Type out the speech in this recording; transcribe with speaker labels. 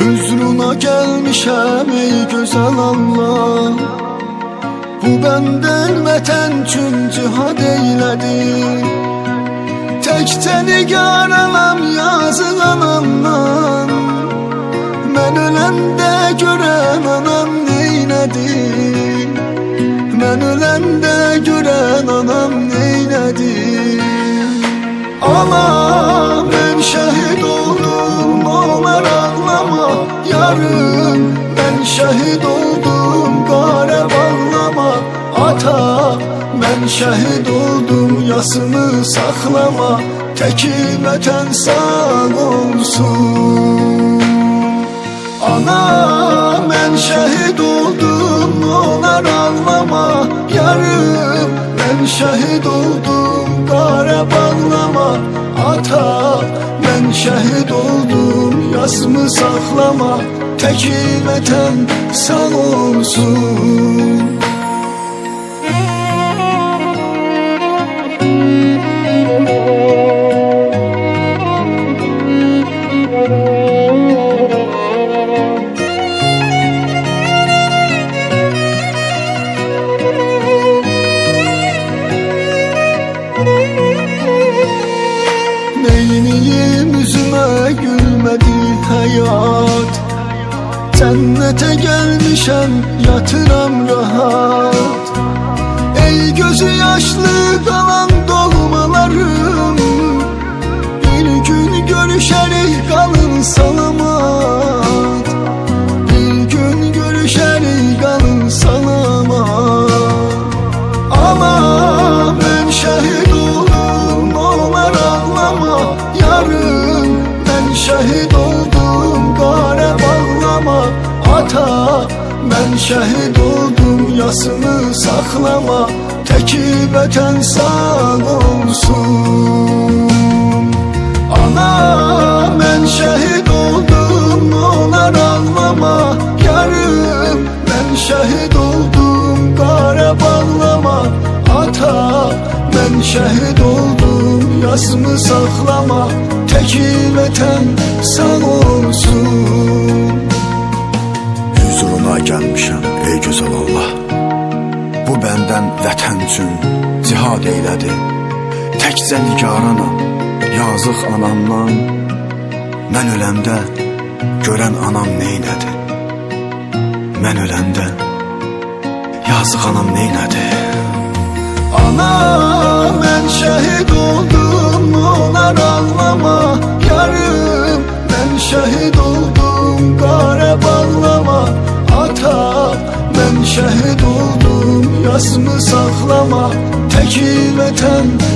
Speaker 1: Hüznuna gelmişem ey güzel Allah. Bu benden vətən üçün cihad eylədi Təkcə nigar anam. Yazıq anamdan Mən öləndə görən anam neynədi Mən öləndə görən anam neynədi Ana ben şehit oldum onlar ağlama. Yarın ben şehit oldum gare bağlama Ata ben şehit oldum yasımı saklama. Teki vətən sağ olsun. Ana ben şehit oldum onlar ağlama Yarım ben şehit oldum kara bağlama. Ata ben şehit oldum yasımı saklama. Teki vətən sağ olsun Neyniyim yüzüme gülmedi hayat. Cennete gelmişem yatıram rahat. Ey gözü yaşlı şehit oldum kare bağlama. Ata ben şehit oldum yasını saklama. Teki vətən sağ olsun. Ana ben şehit oldum onlar ağlama Yarın ben şehit oldum kare bağlama. Ata ben şehit oldum yasımı saklama Teki vətən sağ olsun.
Speaker 2: Huzuruna gelmişəm ey güzel Allah Bu benden vətən üçün cihad eylədi. Təkcə nigaranam yazıq anamdan Mən öləndə görən anam neynədi Mən öləndə yazıq anam neynədi
Speaker 1: ben şehit oldum kare bağlama Ata. Ben şehit oldum yasımı saklama Teki sağ